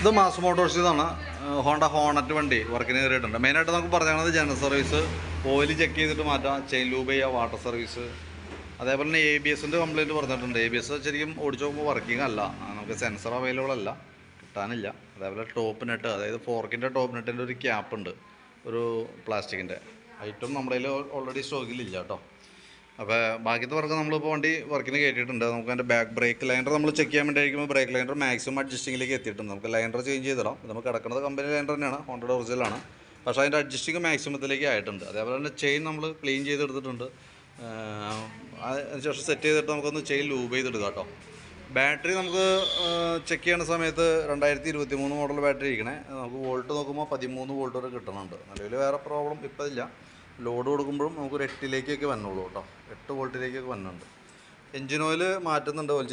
ഇത് mass motors ഇതാണ്. Honda Hornet വണ്ടി വർക്കിന് കയറിയിട്ടുണ്ട് മെയിനായിട്ട് നമുക്ക് പറഞ്ഞത് ജനറൽ സർവീസ് ഓയിൽ ചെക്ക് ചെയ്തിട്ട് മാറ്റാം ചെയിൻ ലൂബ് ചെയ്യുക വാട്ടർ സർവീസ് അതേപോലെ തന്നെ എ ബി എസിന്റെ കംപ്ലയിന്റ് പറഞ്ഞിട്ടുണ്ട്. എ ബി എസ് ശരിക്കും ഓടിച്ച് നോക്കുമ്പോൾ വർക്കിംഗ് അല്ല. നമുക്ക് സെൻസർ അവൈലബിൾ അല്ല. കിട്ടാനില്ല. അതേപോലെ ടോപ്പ് നെറ്റ് അതായത് ഫോർക്കിന്റെ ടോപ്പ് നെറ്റിന്റെ ഒരു ക്യാപ്പ് ഉണ്ട്. ഒരു പ്ലാസ്റ്റിക്കിന്റെ ഐറ്റം നമ്മുടെ കയ്യിൽ ഓൾറെഡി സ്റ്റോക്കിലില്ല കേട്ടോ. അപ്പോൾ ബാക്കിയത്തെ വർക്ക് നമ്മളിപ്പോൾ വണ്ടി വർക്കിന് കയറ്റിയിട്ടുണ്ട് നമുക്ക് അതിന്റെ ബാക്ക് ബ്രേക്ക് ലൈനർ നമ്മൾ ചെക്ക് ചെയ്യാൻ വേണ്ടി ആയിരിക്കുമ്പോൾ ബ്രേക്ക് ലൈനർ മാക്സിമം അഡ്ജസ്റ്റിങ്ങിലേക്ക് എത്തിയിട്ടുണ്ട്. നമുക്ക് ലൈനർ ചേഞ്ച് ചെയ്തിടാം. നമുക്ക് കിടക്കുന്നത് കമ്പനി ലൈനർ തന്നെയാണ്. ഹോണ്ടഡ് ഒറിജിനലാണ് പക്ഷേ അതിന്റെ അഡ്ജസ്റ്റിങ് മാക്സിമത്തിലേക്ക് ആയിട്ടുണ്ട്. അതേപോലെ തന്നെ ചെയിൻ നമ്മൾ ക്ലീൻ ചെയ്തെടുത്തിട്ടുണ്ട്. അതിനുശേഷം സെറ്റ് ചെയ്തിട്ട് നമുക്കൊന്ന് ചെയിൻ ലൂബ് ചെയ്തെടുക്കാം കേട്ടോ. ബാറ്ററി നമുക്ക് ചെക്ക് ചെയ്യുന്ന സമയത്ത് രണ്ടായിരത്തി ഇരുപത്തി മൂന്ന് മോഡൽ ബാറ്ററി ഇരിക്കണേ. നമുക്ക് വോൾട്ട് നോക്കുമ്പോൾ പതിമൂന്ന് വോൾട്ട് വരെ കിട്ടുന്നുണ്ട്. നിലവിൽ വേറെ പ്രോബ്ലം ഇപ്പോൾ ഇല്ല ലോഡ് കൊടുക്കുമ്പോഴും നമുക്കൊരു എട്ടിലേക്കൊക്കെ വന്നുള്ളൂ കേട്ടോ. എട്ട് വോൾട്ടിലേക്കൊക്കെ വന്നുണ്ട് എഞ്ചിൻ ഓയിൽ മാറ്റുന്നുണ്ട് ഓയിൽ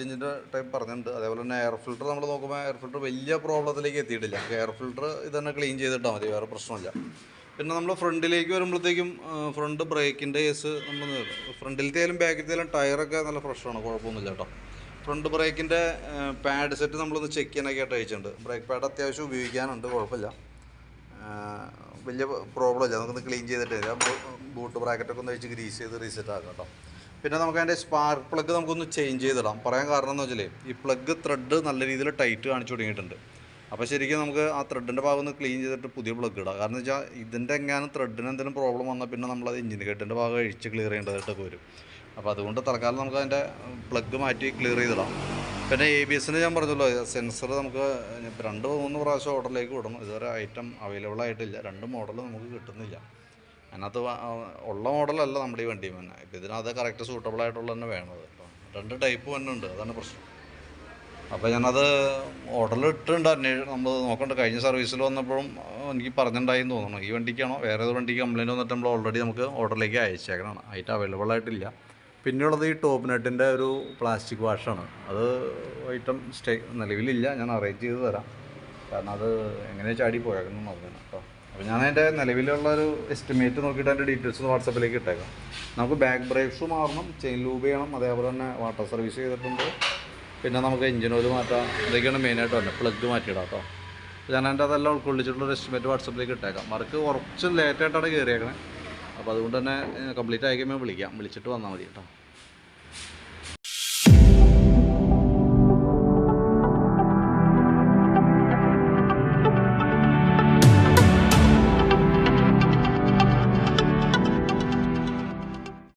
ടൈപ്പ് പറഞ്ഞിട്ടുണ്ട്. അതേപോലെ തന്നെ എയർ ഫിൽറ്റർ നമ്മൾ നോക്കുമ്പോൾ എയർ ഫിൽറ്റർ വലിയ പ്രോബ്ലത്തിലേക്ക് എത്തിയിട്ടില്ല. എയർ ഫിൽറ്റർ ഇത് തന്നെ ക്ലീൻ ചെയ്തിട്ടാൽ മതി വേറെ പ്രശ്നമില്ല. പിന്നെ നമ്മൾ ഫ്രണ്ടിലേക്ക് വരുമ്പോഴത്തേക്കും ഫ്രണ്ട് ബ്രേക്കിന്റെ കേസ് നമ്മൾ ഫ്രണ്ടിലത്തേലും ബാക്കിലത്തേലും ടയറൊക്കെ നല്ല ഫ്രഷാണ് കുഴപ്പമൊന്നുമില്ല കേട്ടോ. ഫ്രണ്ട് ബ്രേക്കിന്റെ പാഡ് സെറ്റ് നമ്മളൊന്ന് ചെക്ക് ചെയ്യാനൊക്കെ ആയിട്ട് അയച്ചിട്ടുണ്ട്. ബ്രേക്ക് പാഡ് അത്യാവശ്യം ഉപയോഗിക്കാനുണ്ട് കുഴപ്പമില്ല. വലിയ പ്രോബ്ലം ഇല്ല. നമുക്കൊന്ന് ക്ലീൻ ചെയ്തിട്ട് തരാം ബൂട്ട് ബ്രാക്കറ്റൊക്കെ ഒന്ന് വെച്ച് ഗ്രീസ് ചെയ്ത് റീസെറ്റ് ആക്കാം കേട്ടോ. പിന്നെ നമുക്ക് അതിന്റെ സ്പാർക്ക് പ്ലഗ് നമുക്കൊന്ന് ചേഞ്ച് ചെയ്തിടാം. പറയാൻ കാരണം എന്ന് വെച്ചാൽ ഈ പ്ലഗ് ത്രെഡ് നല്ല രീതിയിൽ ടൈറ്റ് കാണിച്ചു തുടങ്ങിയിട്ടുണ്ട്. അപ്പോൾ ശരിക്കും നമുക്ക് ആ ത്രെഡിന്റെ ഭാഗം ഒന്ന് ക്ലീൻ ചെയ്തിട്ട് പുതിയ പ്ലഗ് ഇടാം. കാരണം വെച്ചാൽ ഇതിന്റെ എങ്ങാനും ത്രെഡിന് എന്തെങ്കിലും പ്രോബ്ലം വന്നാൽ പിന്നെ നമ്മളത് എഞ്ചിൻ കെട്ടിന്റെ ഭാഗം അഴിച്ച് ക്ലിയർ ചെയ്യേണ്ടതായിട്ടൊക്കെ വരും. അപ്പോൾ അതുകൊണ്ട് തൽക്കാലം നമുക്ക് അതിന്റെ പ്ലഗ് മാറ്റി ക്ലിയർ ചെയ്തിടാം. പിന്നെ എ ബി എസിന് ഞാൻ പറഞ്ഞല്ലോ സെൻസർ നമുക്ക് രണ്ട് മൂന്ന് പ്രാവശ്യം ഓർഡറിലേക്ക് വിടണം ഇതുവരെ ഐറ്റം അവൈലബിൾ ആയിട്ടില്ല. രണ്ട് മോഡൽ നമുക്ക് കിട്ടുന്നില്ല. അതിനകത്ത് ഉള്ള മോഡലല്ല നമ്മുടെ ഈ വണ്ടി തന്നെ. ഇപ്പം ഇതിനകത്ത് കറക്റ്റ് സൂട്ടബിൾ ആയിട്ടുള്ള തന്നെ വേണത്. രണ്ട് ടൈപ്പ് തന്നെ ഉണ്ട്. അതാണ് പ്രശ്നം. അപ്പോൾ ഞാനത് ഓർഡറിൽ ഇട്ടിട്ടുണ്ട്. അന്വേഷണം നമ്മൾ നോക്കണ്ട. കഴിഞ്ഞ സർവീസിൽ വന്നപ്പോഴും എനിക്ക് പറഞ്ഞിട്ടുണ്ടായി തോന്നുന്നു. ഈ വണ്ടിക്കാണോ? വേറെ ഏത് വണ്ടിക്ക് കംപ്ലയിന്റ് വന്നിട്ട് നമ്മൾ ഓൾറെഡി നമുക്ക് ഓർഡറിലേക്ക് അയച്ചേക്കണം ഐറ്റം അവൈലബിൾ ആയിട്ടില്ല. പിന്നെയുള്ളത് ഈ ടോപ്പ് നെറ്റിന്റെ ഒരു പ്ലാസ്റ്റിക് വാഷാണ് അത് ഐറ്റം സ്റ്റേ നിലവിലില്ല. ഞാൻ അറേഞ്ച് ചെയ്ത് തരാം. കാരണം അത് എങ്ങനെ ചാടി പോയേക്കണം നോക്കണം കേട്ടോ. അപ്പോൾ ഞാൻ അതിന്റെ നിലവിലുള്ള ഒരു എസ്റ്റിമേറ്റ് നോക്കിയിട്ട് അതിന്റെ ഡീറ്റെയിൽസ് വാട്സപ്പിലേക്ക് ഇട്ടേക്കാം. നമുക്ക് ബാക്ക് ബ്രേക്സ് മാറണം ചെയിൻ ലൂബ് ചെയ്യണം അതേപോലെ തന്നെ വാട്ടർ സർവീസ് ചെയ്തിട്ടുണ്ട്. പിന്നെ നമുക്ക് എഞ്ചിൻ ഓയിൽ മാറ്റാം. ഇതൊക്കെയാണ് മെയിനായിട്ട് വരുന്നത് പ്ലഗ് മാറ്റിയിടാം കേട്ടോ. ഞാൻ അതിന്റെ അതെല്ലാം ഉൾക്കൊള്ളിച്ചിട്ടുള്ള ഒരു എസ്റ്റിമേറ്റ് വാട്സപ്പിലേക്ക് ഇട്ടേക്കാം. മറക്ക് കുറച്ച് ലേറ്റായിട്ടാണ് കയറിയേക്കണേ അപ്പോൾ അതുകൊണ്ട് തന്നെ കംപ്ലീറ്റ് ആയിക്കുമ്പോൾ വിളിക്കാം. വിളിച്ചിട്ട് വന്നാൽ മതി കേട്ടോ.